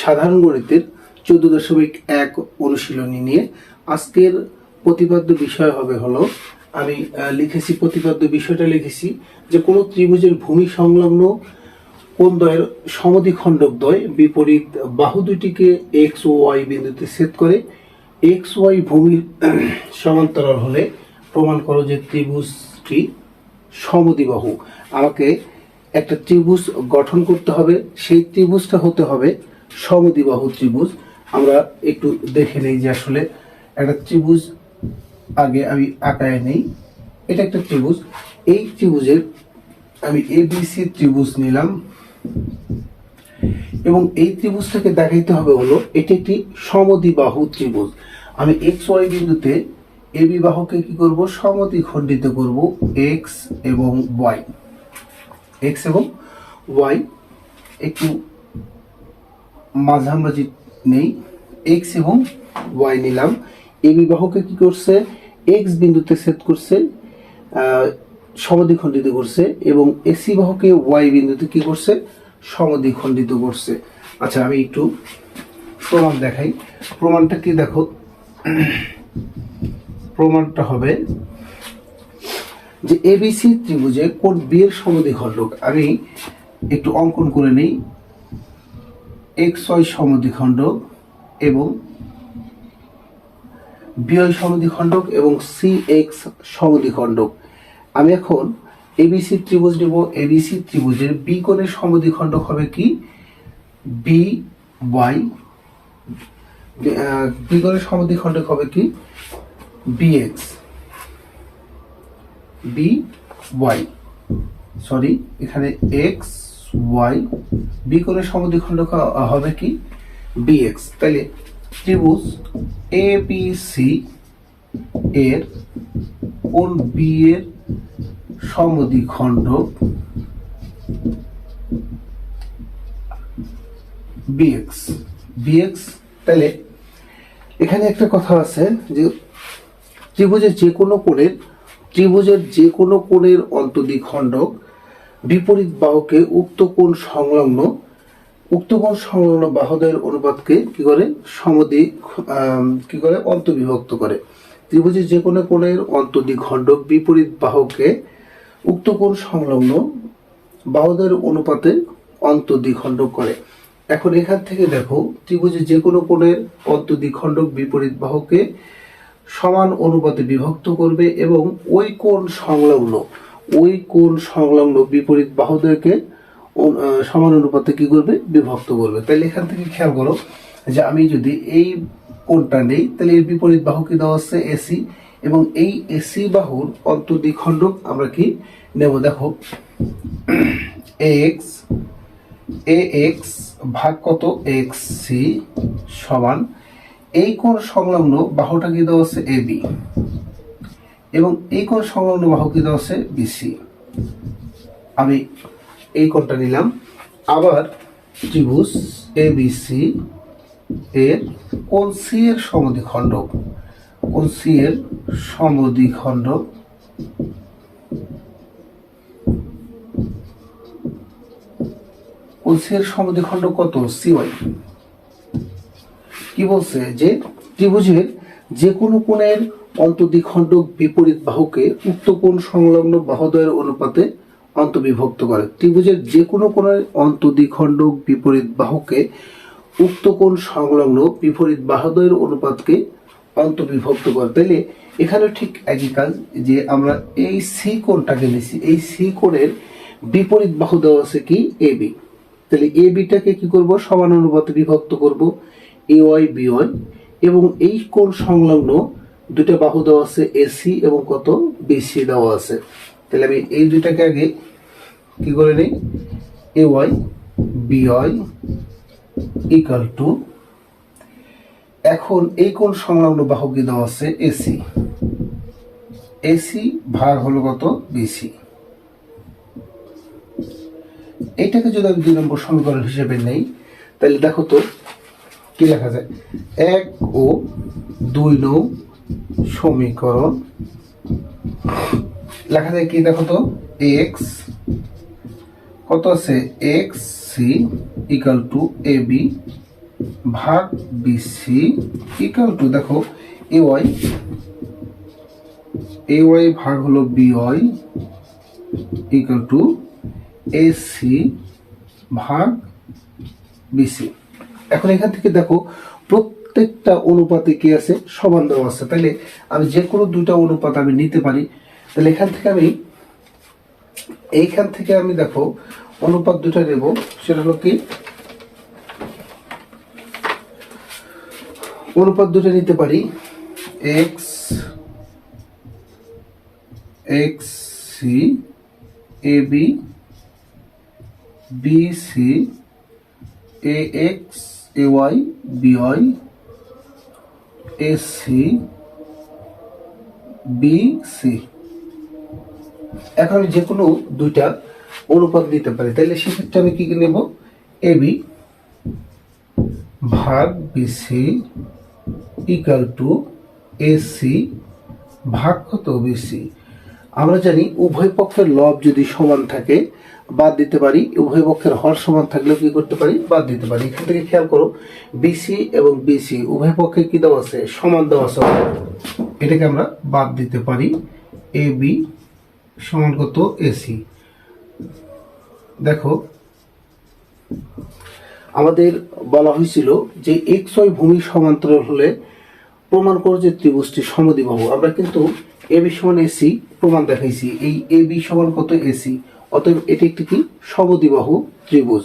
সাধারণ গণিতের চোদ্দ দশমিক এক অনুশীলনী নিয়ে আজকের প্রতিপাদ্য বিষয় হবে হলো, আমি লিখেছি, প্রতিপাদ্য বিষয়টা লিখেছি যে কোনো ত্রিভুজের ভূমি সংলগ্ন কোন দ্বয়ের সমদ্বিখণ্ডক দ্বয় বিপরীত বাহু দুটিকে এক্স ও ওয়াই বিন্দুতে ছেদ করে, এক্স ওয়াই ভূমির সমান্তরাল হলে প্রমাণ করো যে ত্রিভুজটি সমদ্বিবাহু। আমাকে একটা ত্রিভুজ গঠন করতে হবে, সেই ত্রিভুজটা হতে হবে সমদ্বিবাহু ত্রিভুজ। আমরা একটু দেখে নেই যে আসলে একটা ত্রিভুজ আগে আমি আঁকায় নেই। এটা একটা ত্রিভুজ। এই ত্রিভুজের আমি এবিসি ত্রিভুজ নিলাম। এবং এই ত্রিভুজটাকে দেখাইতে হবে হলো, এটি একটি সমদ্বিবাহু ত্রিভুজ। আমি এক্স ওয়াই বিন্দুতে এবি বাহুকে কি করব? সমদ্বিখণ্ডিত করব এক্স এবং ওয়াই এক্স এবং ওয়াই একটু মাঝামাঝি নেই এক্স এবং ওয়াই নিলাম। এই বিবাহকে কি করছে? এক্স বিন্দুতে সেট করছে সমদ্বিখণ্ডিত করছে এবং এসি বাহুকে ওয়াই বিন্দুতে কি করছে? সমদ্বিখণ্ডিত করছে। আচ্ছা আমি একটু প্রমাণ দেখাই। প্রমাণটা কি দেখো? প্রমাণটা হবে যে এবিসি ত্রিভুজে কোন বিয়ের সমদ্বিখণ্ডক? আমি একটু অঙ্কন করে নিই। এক্স ওয়াই সমদ্বিখণ্ডক এবং বিয় সমদ্বিখণ্ডক এবং সি এক্স সমদ্বিখণ্ডক আমি এখন এবিসি ত্রিভুজ নেব। এবিসি ত্রিভুজের বি কোণের সমদ্বিখণ্ডক হবে কি? বি ওয়াই বি কোণের সমদ্বিখণ্ডক হবে কি? বিএক্স। বি ওয়াই সরি, এখানে এক্স ওয়াই বি কোণের সমদ্বিখণ্ডক হবে কি? বিএক্স তাহলে ত্রিভুজ এ সি এর কোন বি এর সমদ্বিখণ্ডক? বিএক্স বিএক্স তাহলে এখানে একটা কথা আছে যে ত্রিভুজের যে কোনো কোণের, ত্রিভুজের যে কোনো কোণের অন্তদ্বিখণ্ডক বিপরীত বাহুকে উক্ত কোণ সংলগ্ন উক্ত কোণ সংলগ্ন বাহুদের অনুপাতকে কি করে? সমদ্বি আম, কি করে? অন্তবিভক্ত করে। ত্রিভুজের যে কোনো কোণের অন্তদ্বিখণ্ডক বিপরীত বাহুকে উক্ত কোণ সংলগ্ন বাহুদের অনুপাতে অন্তদ্বিখণ্ডক করে। এখন এখান থেকে দেখো ত্রিভুজের যে কোনো কোণের অন্তদ্বিখণ্ডক বিপরীত বাহুকে সমান অনুপাতে বিভক্ত করবে এবং ওই কোণ সংলগ্ন ওই কোণ সংলগ্ন বিপরীত বাহুদেরকে সমান অনুপাতে কি করবে? বিভক্ত করবে। তাহলে এখান থেকে খেয়াল করো যে আমি যদি এই কোণটা নেই, তাহলে এর বিপরীত বাহু কি দেওয়া আছে? এসি এবং এই এসি বাহুর অন্তর্দ্বিখণ্ডক আমরা কি নেব? দেখো এক্স এ এক্স ভাগ কত? এক্স সি সমান, এই কোণ সংলগ্ন বাহুটা কি দেওয়া আছে? এ বি এবং এই কোণ সংলগ্ন বাহু কি দেওয়া আছে বিসি আমি এই কোণটা নিলাম। আবার ত্রিভুজ এ বিসি এর কোন সি এর সমদ্বিখণ্ডক কোন সি এর সমদ্বিখণ্ডক কোন সি এর সমদ্বিখণ্ডক কত? সি ওয়াই কি বলছে? যে ত্রিভুজের যে কোনো কোণের অন্তদ্বিখণ্ডক বিপরীত বাহুকে উক্ত কোণ সংলগ্ন বাহুদ্বয়ের অনুপাতে অন্তবিভক্ত করে। ত্রিভুজের যে কোনো কোণের অন্তদ্বিখণ্ডক বিপরীত বাহুকে উক্ত কোণ সংলগ্ন বিপরীত বাহুদ্বয়ের অনুপাতকে অন্তবিভক্ত করে। তাইলে এখানে ঠিক একই কাজ যে আমরা এই সি কোণটাকে নিছি। এই সি কোণের বিপরীত বাহু দেওয়া আছে কি? এ বি তাহলে এ বিটাকে কি করব? সমান অনুপাতে বিভক্ত করব। এ ওয়াই বি ওয়াই এবং এই কোণ সংলগ্ন দুটো বাহু দেওয়া আছে এসি এবং কত বিসি দেওয়া আছে। তাহলে আমি এই দুইটাকে আগে কি করে নিই? A Y B Y equal to এখন এই কোন সংলগ্ন বাহু কি দেওয়া আছে? এসি এসি ভাগ হলো কত? বিসি এটাকে যদি আমি দুই নম্বর সমীকরণ হিসেবে নেই, তাহলে দেখো তো কি লেখা যায়? এক ও দুই নং সমীকরণ। লেখা যায় কি দেখো তো? এক্স কত আছে? X C equal to A B ভাগ বিসি ইকাল টু দেখো এ ওয়াই এ ওয়াই ভাগ হলো B Y equal to A C ভাগ বিসি এখন এখান থেকে দেখো প্রত্যেকটা অনুপাতে কি আছে? সমান দেওয়া আছে। তাহলে আমি যে কোনো দুইটা অনুপাত আমি নিতে পারি। তাহলে এখান থেকে আমি, এইখান থেকে আমি দেখো, অনুপাত দুটা নেব। সেটা হলো কি? অনুপাত দুটো নিতে পারি। X X C A B B C A X A Y B Y A C B C এখন আমি যে কোনো দুইটা অনুপাত নিতে পারি তাহলে সেক্ষেত্রে আমি কি নেব? এ বি ভাগ বিসি ইকাল টু এসি ভাগ কত? বিসি আমরা জানি উভয় পক্ষের লব যদি সমান থাকে, বাদ দিতে পারি। উভয় পক্ষের হর সমান থাকলেও কি করতে পারি? বাদ দিতে পারি। এখান থেকে খেয়াল করো বিসি এবং বিসি উভয় পক্ষে কি দেওয়া আছে? সমান দেওয়া আছে। এটাকে আমরা বাদ দিতে পারি। এ বি সমান কত? এসি দেখো, আমাদের বলা হয়েছিল যে এক্স ওয়াই ভূমি সমান্তরাল হলে প্রমাণ করো যে ত্রিভুজটি সমদ্বিবাহু। আমরা কিন্তু এ বি সমান এসি প্রমাণ দেখাইছি। এই এ বি সমান কত এসি অতএব এটি একটি কি? সমদ্বিবাহু ত্রিভুজ।